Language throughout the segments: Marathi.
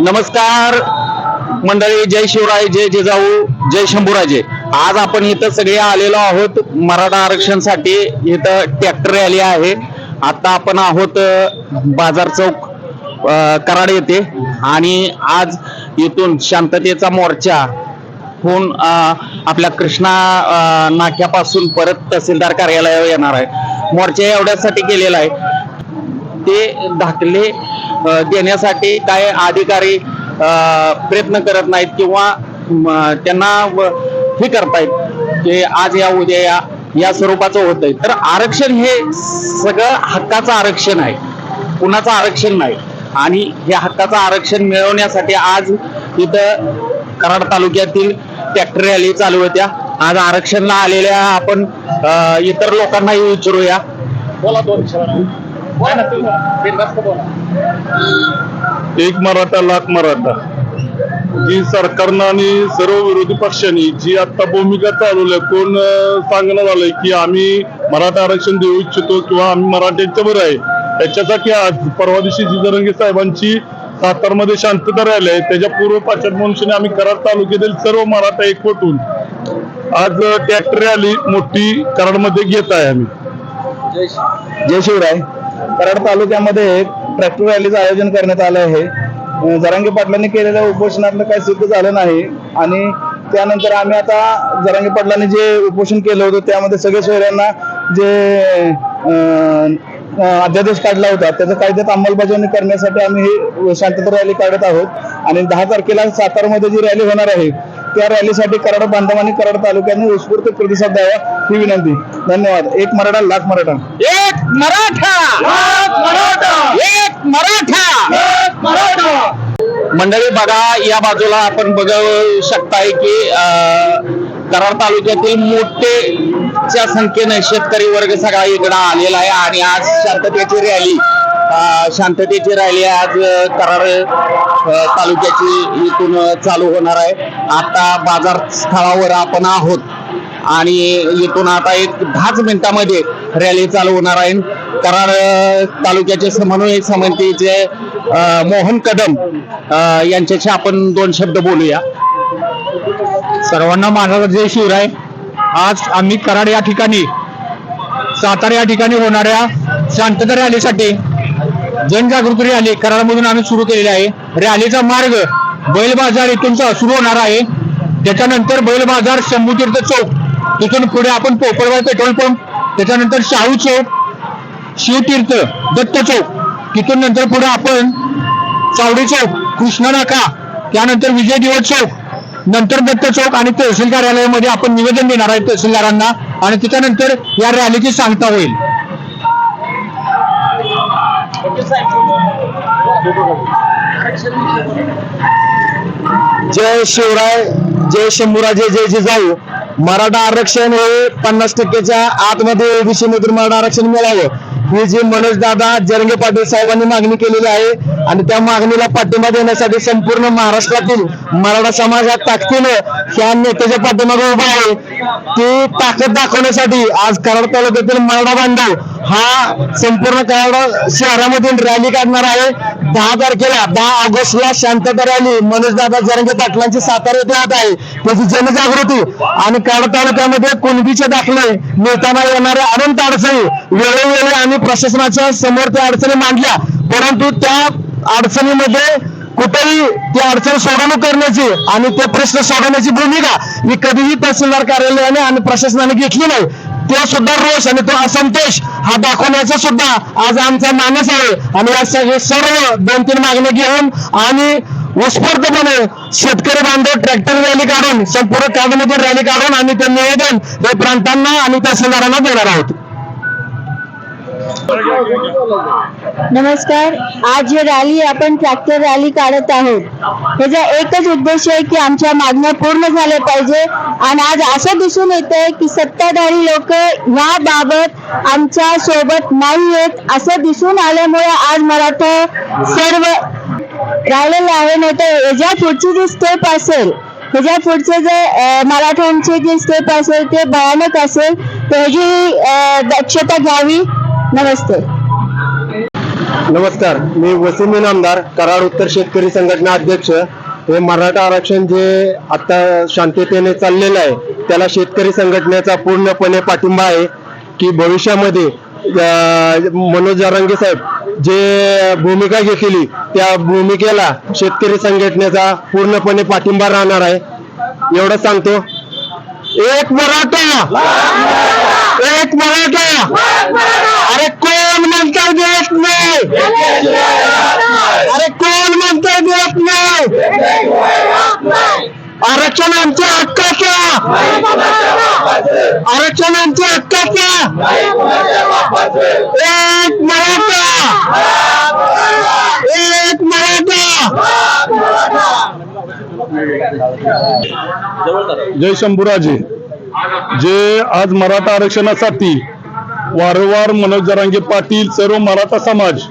नमस्कार. मंडळी जय शिवराय जय जिजाऊ जय शंभूराजे. आज आपण इथं सगळे आलेलो आहोत मराठा आरक्षणसाठी. इथं ट्रॅक्टर रॅली आहे. आता आपण आहोत बाजार चौक कराड येथे. आणि आज इथून शांततेचा मोर्चा होऊन आपल्या कृष्णा नाक्यापासून परत तहसीलदार कार्यालयावर येणार आहे. मोर्चा एवढ्यासाठी केलेला आहे. ते धाकले देण्यासाठी काय अधिकारी प्रयत्न करत नाहीत किंवा त्यांना हे करतायत की आज या उद्या या या स्वरूपाचं होतंय. तर आरक्षण हे सगळं हक्काचं आरक्षण आहे. कुणाचं आरक्षण नाही. आणि हे हक्काचं आरक्षण मिळवण्यासाठी आज इथं कराड तालुक्यातील ट्रॅक्टर रॅली चालू होत्या. आज आरक्षणला आलेल्या आपण इतर लोकांनाही विचारूया. बोला दोन एक मराठा लाख मराठा. जी सरकारनं आणि सर्व विरोधी पक्षांनी जी आता भूमिका चालवल्या कोण सांगणं झालंय की आम्ही मराठा आरक्षण देऊ इच्छितो किंवा आम्ही मराठ्यांच्या बरं आहे त्याच्यासाठी आज परवा दिवशी जिजरंगे साहेबांची सातारमध्ये शांतता रॅली आहे. त्याच्या पूर्व पाश्चात्य आम्ही कराड तालुक्यातील सर्व मराठा एकवटून आज ट्रॅक्टर रॅली मोठी कराडमध्ये घेत आहे आम्ही. जय शिवराय. कराड तालुक्यामध्ये ट्रॅक्टर रॅलीचं आयोजन करण्यात आलं आहे. जरांगे पाटलांनी केलेल्या उपोषणातलं काही सिद्ध झालं नाही. आणि त्यानंतर आम्ही आता जरांगे पाटलांनी जे उपोषण केलं होतं त्यामध्ये सगळे सोयऱ्यांना जे अध्यादेश काढला होता त्याचं कायद्यात अंमलबजावणी करण्यासाठी आम्ही ही शांतता रॅली काढत आहोत. आणि दहा तारखेला सातारमध्ये जी रॅली होणार आहे त्या रॅलीसाठी कराड बांधवांनी कराड तालुक्याने उत्स्फूर्त प्रतिसाद द्यावा ही विनंती. धन्यवाद. एक मराठा लाख मराठा. मराठा! एक मराठा! मंडळी बघा या बाजूला आपण बघू शकताय की कराड तालुक्यातील मोठेच्या संख्येने शेतकरी वर्ग सगळा इकडं आलेला आहे आणि आज शांततेची रॅली शांततेची रॅली आज कराड तालुक्याची इथून चालू होणार आहे. आता बाजार स्थळावर आपण आहोत आणि इथून आता एक दहाच मिनिटामध्ये रॅली चालू होणार आहे. कराड तालुक्याचे समन्वय समितीचे मोहन कदम यांच्याशी आपण दोन शब्द बोलूया. सर्वांना माझा जय शिवराय. आज आम्ही कराड या ठिकाणी सातारा या ठिकाणी होणाऱ्या शांतता रॅलीसाठी जनजागृती रॅली कराडमधून आम्ही सुरू केलेली आहे. रॅलीचा मार्ग बैल बाजार इथून सुरू होणार आहे. त्याच्यानंतर बैल बाजार शंभूतीर्थ चौक. तिथून पुढे आपण पोपळवाई पेट्रोल पंप त्याच्यानंतर शाहू चौक शिवतीर्थ दत्त चौक. तिथून नंतर पुढे आपण चावडी चौक कृष्ण नाका त्यानंतर विजय दिवस चौक नंतर दत्त चौक आणि तहसील कार्यालयामध्ये आपण निवेदन देणार आहे तहसीलदारांना आणि त्याच्यानंतर या रॅलीची सांगता होईल. जय शिवराय जय शंभूराजे जय जिजाऊ. मराठा आरक्षण हे पन्नास टक्क्याच्या आतमध्ये ओबीसी मधून मराठा आरक्षण मिळावं. ही जी मनोज दादा जरंगे पाटील साहेबांनी मागणी केलेली आहे आणि त्या मागणीला पाठिंबा देण्यासाठी संपूर्ण महाराष्ट्रातील मराठा समाज या ताकदीनं ह्या नेत्याच्या पाठीमागे उभा आहे. ती ताकद दाखवण्यासाठी आज कराड तालुक्यातील मराठा बांधव हा संपूर्ण कराड शहरामधून रॅली काढणार आहे. दहा तारखेला दहा ऑगस्टला शांतता रॅली मनोज दादा जरंगे पाटलांची सातारा येथे होत आहे. त्याची जनजागृती. आणि कराड तालुक्यामध्ये कुणबीचे दाखले मिळताना येणाऱ्या अनंत अडचणी. वेळोवेळी आम्ही प्रशासनाच्या समोर त्या अडचणी मांडल्या. परंतु त्या अडचणीमध्ये कुठेही ती अडचण सोडवणूक करण्याची आणि ते प्रश्न सोडवण्याची भूमिका ही कधीही तहसीलदार कार्यालयाने आणि प्रशासनाने घेतली नाही. तो सुद्धा रोष आणि तो असंतोष हा दाखवण्याचा सुद्धा आज आमचा मानस आहे. आणि या सगळे सर्व दोन तीन मागण्या घेऊन आणि उत्स्फूर्तपणे शेतकरी बांधव ट्रॅक्टर रॅली काढून संपूर्ण कागदमधून रॅली काढून आम्ही ते निवेदन हे प्रांतांना आणि तहसीलदारांना देणार आहोत. नमस्कार. आज ही रॅली आपण ट्रॅक्टर रॅली काढत आहोत. त्याचा एकच उद्देश आहे की आमच्या मागण्या पूर्ण झाल्या पाहिजे. आणि आज असं दिसून येतंय की सत्ताधारी लोक ह्या बाबत आमच्यासोबत नाही आहेत. असं दिसून आल्यामुळे आज मराठा सर्व राहिलेलं आहे. नाही तर ह्याच्या पुढची जी स्टेप असेल ह्याच्या पुढचे जे मराठ्यांचे जे स्टेप असेल ते भयानक असेल. तर ह्याची अं, दक्षता घ्यावी. नमस्ते. नमस्कार मी वसिम आमदार कराड उत्तर शेतकरी संघटना अध्यक्ष. हे मराठा आरक्षण जे आता शांततेने चाललेलं आहे त्याला शेतकरी संघटनेचा पूर्णपणे पाठिंबा आहे की भविष्यामध्ये मनोज जारंगे साहेब जे भूमिका घेतली त्या भूमिकेला शेतकरी संघटनेचा पूर्णपणे पाठिंबा राहणार आहे. एवढं सांगतो. एक मराठा! एक मराठा. अरे कोण म्हणता देत नाही? अरे कोण म्हणता देत नाही? आरक्षण आमच्या हक्काचं आरक्षण आमच्या हक्काचं एक मराठा. एक मराठा. जय शंभुराजी. जे आज मराठा आरक्षणासाठी वारंवार मनोज जरांगे पाटील सर्व मराठा समाज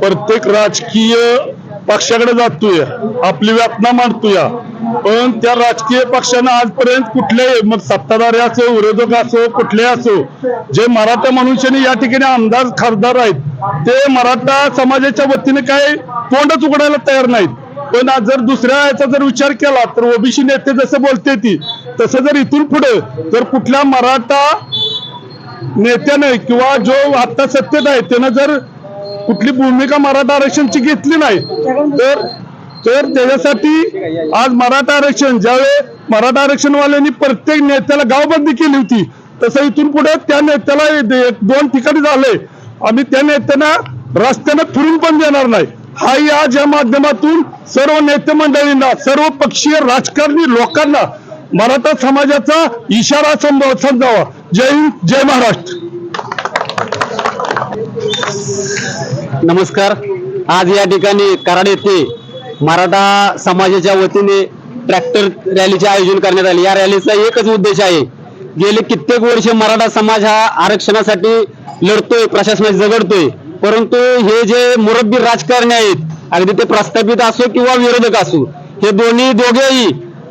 प्रत्येक राजकीय पक्षाकडे जातोय. आपली व्यापना मांडतोय. पण त्या राजकीय पक्षानं आजपर्यंत कुठल्याही मग सत्ताधारी असो विरोधक असो कुठले असो जे मराठा मनुष्याने या ठिकाणी आमदार खासदार आहेत ते मराठा समाजाच्या वतीने काय तोंडच उघडायला तयार नाहीत. पण आज जर दुसऱ्या याचा जर विचार केला तर ओबीसी नेते जसं बोलते ती तसं जर इथून पुढे तर कुठल्या मराठा नेत्याने किंवा जो आता सत्तेत आहे त्यानं जर कुठली भूमिका मराठा आरक्षणची घेतली नाही तर तर त्याच्यासाठी आज मराठा आरक्षण ज्यावेळी मराठा आरक्षणवाल्यांनी प्रत्येक नेत्याला गावबंदी केली होती तसं इथून पुढे त्या नेत्याला दोन ठिकाणी झाले. आम्ही त्या नेत्यांना रस्त्यानं फिरून पण देणार नाही. हा आज या माध्यमातून सर्व नेते मंडळींना सर्व पक्षीय राजकारणी लोकांना मराठा समाजाचा इशारा संभव समजावा. जय हिंद जय महाराष्ट्र. नमस्कार. आज या ठिकाणी कराड येथे मराठा समाजाच्या वतीने ट्रॅक्टर रॅलीचे आयोजन करण्यात आले. या रॅलीचा एकच उद्देश आहे. गेले कित्येक वर्ष मराठा समाज हा आरक्षणासाठी लढतोय प्रशासनात झगडतोय. परंतु हे जे मुरब्बी राजकारणी आहेत अगदी ते प्रस्थापित असो किंवा विरोधक असो हे दोन्ही दोघेही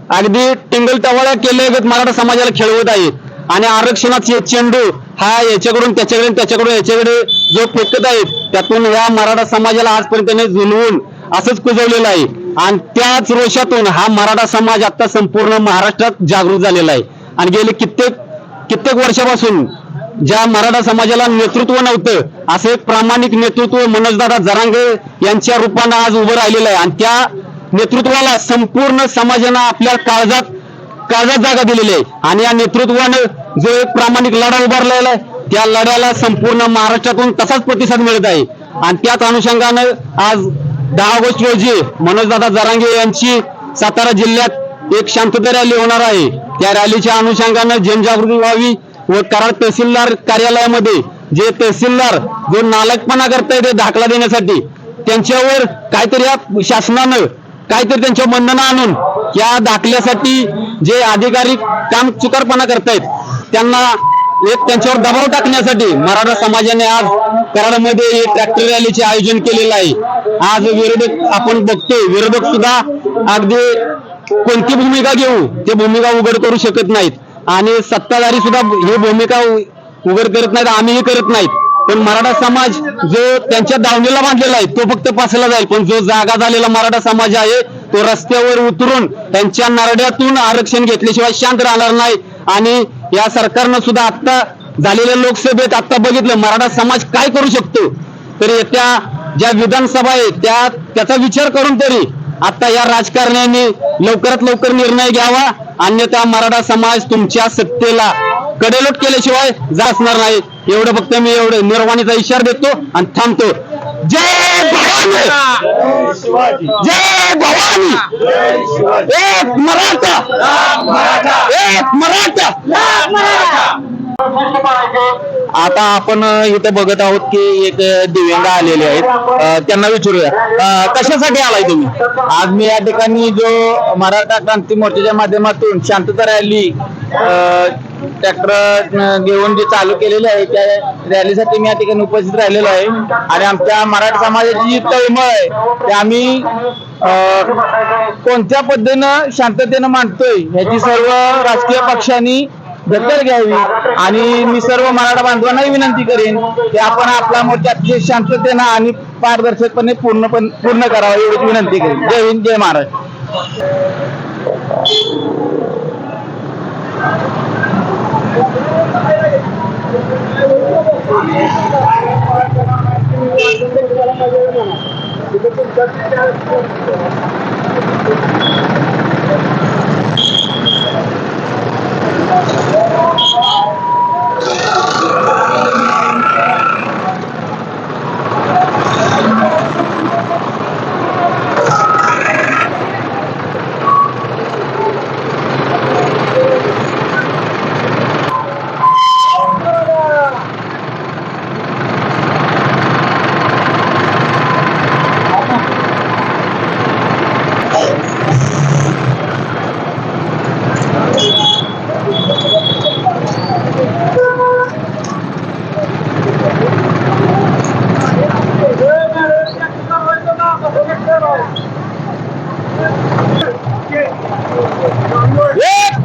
अगदी टिंगल टवाळ्या केल्यागत मराठा समाजाला खेळवत आहे. आणि आरक्षणाचे चेंडू हा याच्याकडून त्याच्याकडे त्याच्याकडून याच्याकडे जो फेकत आहेत त्यातून या मराठा समाजाला आजपर्यंत जुलवून असंच कुजवलेलं आहे. आणि त्याच रोषातून हा मराठा समाज आता संपूर्ण महाराष्ट्रात जागृत झालेला आहे. आणि गेले कित्येक कित्येक वर्षापासून ज्या मराठा समाजाला नेतृत्व नव्हतं असं एक प्रामाणिक नेतृत्व मनोजदादा जरांगे यांच्या रूपानं आज उभं राहिलेलं आहे. आणि त्या नेतृत्वाला संपूर्ण समाजानं आपल्या काळजात काळजात जागा दिलेली आहे. आणि या नेतृत्वानं जो एक प्रामाणिक लढा उभारलेला आहे त्या लढ्याला संपूर्ण महाराष्ट्रातून तसाच प्रतिसाद मिळत आहे. आणि त्याच अनुषंगानं आज दहा ऑगस्ट रोजी मनोजदादा जरांगे यांची सातारा जिल्ह्यात एक शांतता रॅली होणार आहे. त्या रॅलीच्या अनुषंगानं जनजागृती व्हावी व कराड तहसीलदार कार्यालयामध्ये जे तहसीलदार जो नालकपणा करताय ते दाखला देण्यासाठी त्यांच्यावर काहीतरी या शासनानं काहीतरी त्यांच्या बंधनं आणून या दाखल्यासाठी जे अधिकारी काम चुकारपणा करतायत त्यांना एक त्यांच्यावर दबाव टाकण्यासाठी मराठा समाजाने आज कराडमध्ये एक ट्रॅक्टर रॅलीचे आयोजन केलेलं आहे. आज विरोधक आपण बघतोय विरोधक सुद्धा अगदी कोणती भूमिका घेऊ ते भूमिका उघड करू शकत नाहीत. आणि सत्ताधारी सुद्धा ही भूमिका उघड करत नाहीत आम्हीही करत नाहीत. पण मराठा समाज जो त्यांच्या दावणीला बांधलेला आहे तो फक्त पासला जाईल. पण जो जागा झालेला मराठा समाज आहे तो रस्त्यावर उतरून त्यांच्या नारड्यातून आरक्षण घेतल्याशिवाय शांत राहणार नाही. आणि या सरकारनं सुद्धा आता झालेल्या लोकसभेत आता बघितलं मराठा समाज काय करू शकतो? तर येत्या ज्या विधानसभा आहे त्या त्याचा विचार करून तरी आता या राजकारण्यांनी लवकरात लवकर निर्णय घ्यावा. अन्यथा मराठा समाज तुमच्या सत्तेला कडेलोट केल्याशिवाय जासणार नाही. एवढं फक्त मी एवढं निर्वाणीचा इशारा देतो आणि थांबतो. जय भवानी! जय भवानी! एक मराठा! एक मराठा! आता आपण इथं बघत आहोत की एक दिव्यांग आलेले आहेत. त्यांना विचारूया. कशासाठी आलाय तुम्ही? आज मी या ठिकाणी जो मराठा क्रांती मोर्चाच्या माध्यमातून शांतता रॅली ट्रॅक्टर घेऊन जे चालू केलेले आहे त्या रॅलीसाठी मी या ठिकाणी उपस्थित राहिलेलो आहे. आणि आमच्या मराठा समाजाची जी तळमळ आहे ते आम्ही कोणत्या पद्धतीनं शांततेनं मांडतोय ह्याची सर्व राजकीय पक्षांनी दखल घ्यावी. आणि मी सर्व मराठा बांधवांनाही विनंती करेन की आपण आपला मोर्चा अतिशय शांततेनं आणि पारदर्शकपणे पूर्ण पूर्ण करावा एवढीच विनंती करेन. जय हिंद जय महाराष्ट्र. एक मराठा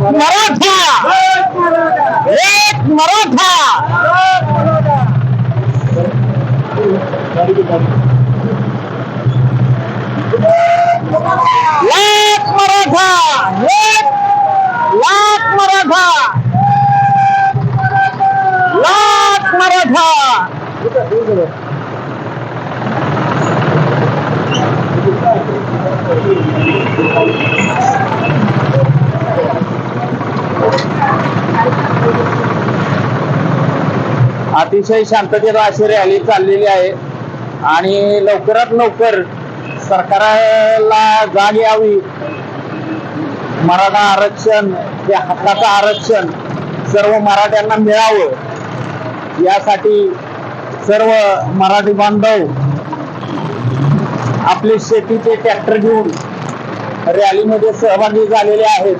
एक मराठा लाख मराठा एक लाख मराठा लाख मराठा अतिशय शांततेत अशी रॅली चाललेली आहे. आणि लवकरात लवकर सरकारला जाग यावी. मराठा आरक्षण ते हक्काचं आरक्षण सर्व मराठ्यांना मिळावं यासाठी सर्व मराठी बांधव आपले शेतीचे ट्रॅक्टर घेऊन रॅलीमध्ये सहभागी झालेले आहेत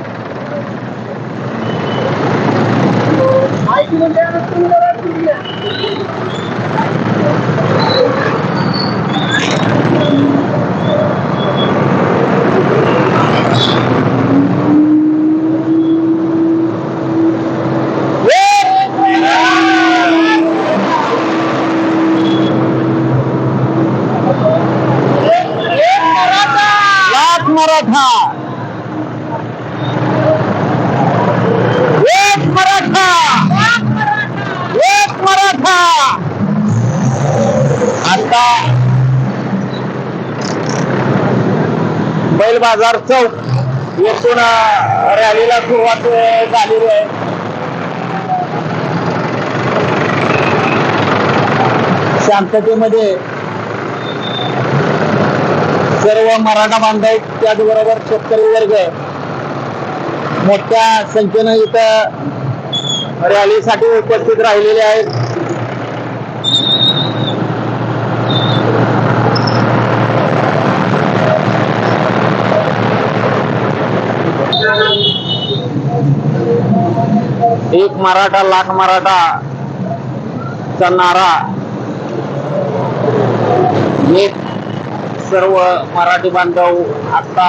लाख मराठा एक मराठा एक मराठा आता बैल बाजार चौक. येथून रॅलीला सुरुवात झालेली आहे. शांततेमध्ये सर्व मराठा बांधव त्याचबरोबर शेतकरी वर्ग. मोठ्या संख्येनं इथं रॅलीसाठी उपस्थित राहिलेले आहेत. एक मराठा लाख मराठा चा नारा. एक सर्व मराठी बांधव आता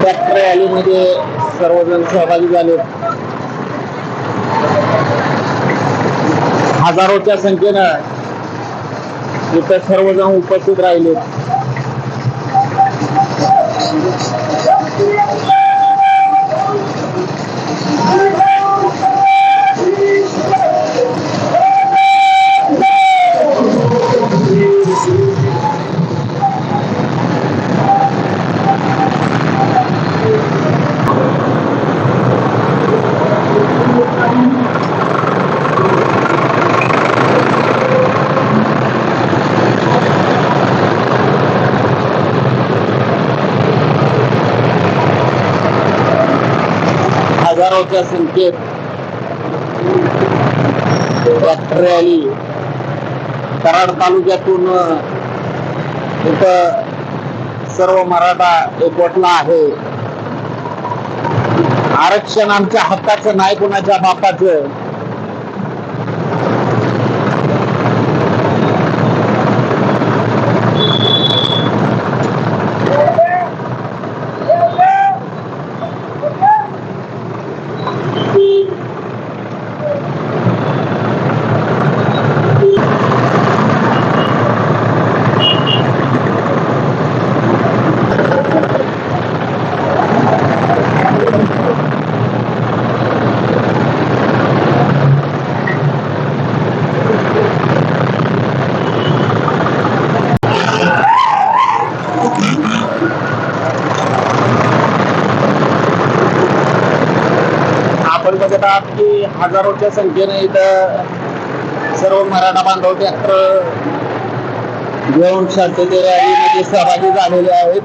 ट्रॅक्टर रॅलीमध्ये सर्वजण सहभागी झाले. हजारोच्या संख्येनं इथं सर्वजण उपस्थित राहिले. Thank you. हजारोच्या संकेत ट्रॅक्टर रॅली कराड तालुक्यातून इथं सर्व मराठा एकवटला आहे. आरक्षण आमच्या हक्काचं नाही कोणाच्या बापाचं. हजारोच्या संख्येने इथं सर्व मराठा बांधव ट्रॅक्टर घेऊन शांतते रॅलीमध्ये सहभागी झालेले आहेत.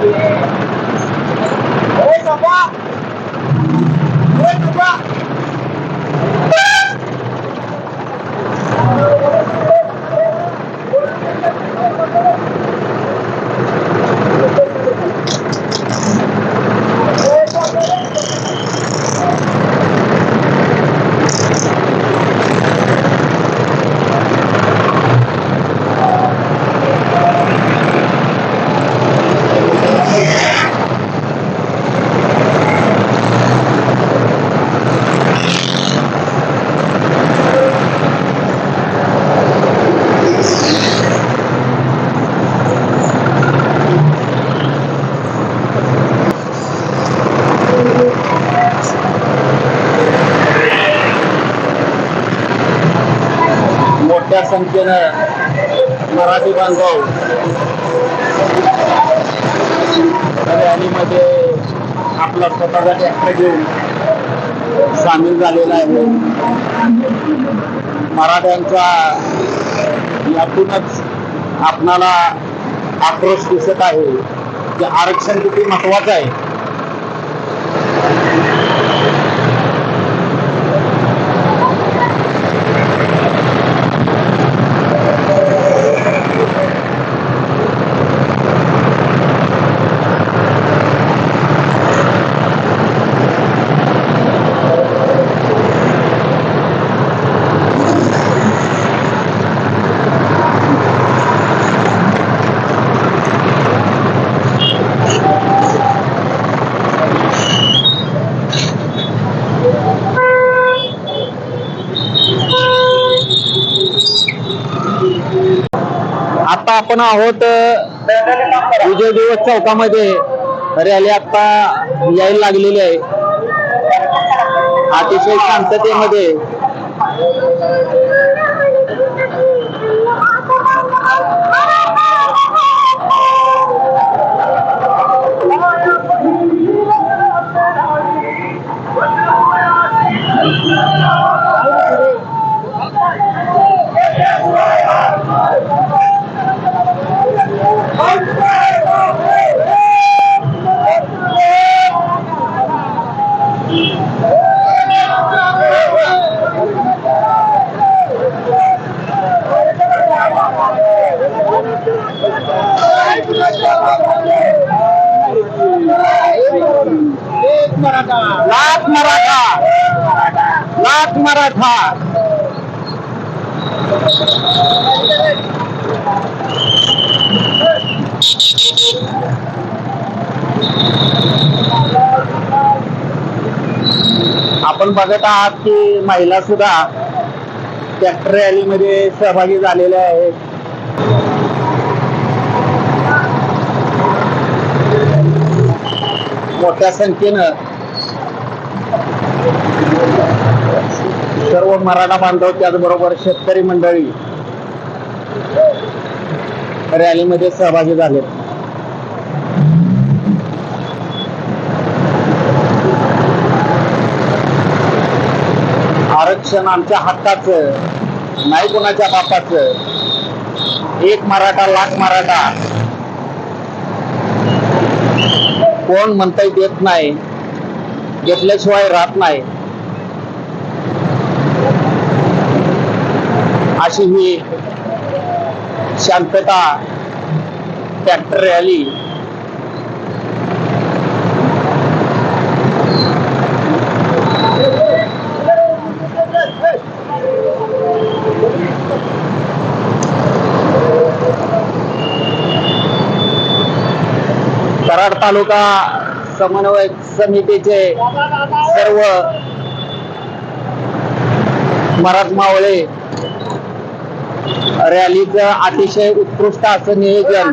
Uy, baba! मोठ्या संख्येनं मराठी बांधव. रॅलीमध्ये आपला स्वतःचा ट्रॅक्टर घेऊन सामील झालेला आहे. मराठ्यांचा यातूनच आपणाला आक्रोश दिसत आहे. की आरक्षण किती महत्वाचं आहे आता आपण आहोत विजय दिवस चौकामध्ये. रॅली आता यायला लागलेली आहे. अतिशय शांततेमध्ये. आपण बघत आहात की महिला सुद्धा ट्रॅक्टर रॅलीमध्ये सहभागी झालेल्या आहेत. मोठ्या संख्येनं सर्व मराठा बांधव त्याचबरोबर शेतकरी मंडळी रॅलीमध्ये सहभागी झाले आरक्षण आमच्या हक्काचं नाही कोणाच्या बापाचं. एक मराठा लाख मराठा. कोण म्हणता येत नाही घेतल्याशिवाय राहत नाही. अशी ही शांतता ट्रॅक्टर रॅली कराड तालुका समन्वय समितीचे सर्व मराठ मावळे रॅलीचं अतिशय उत्कृष्ट असं नियोजन.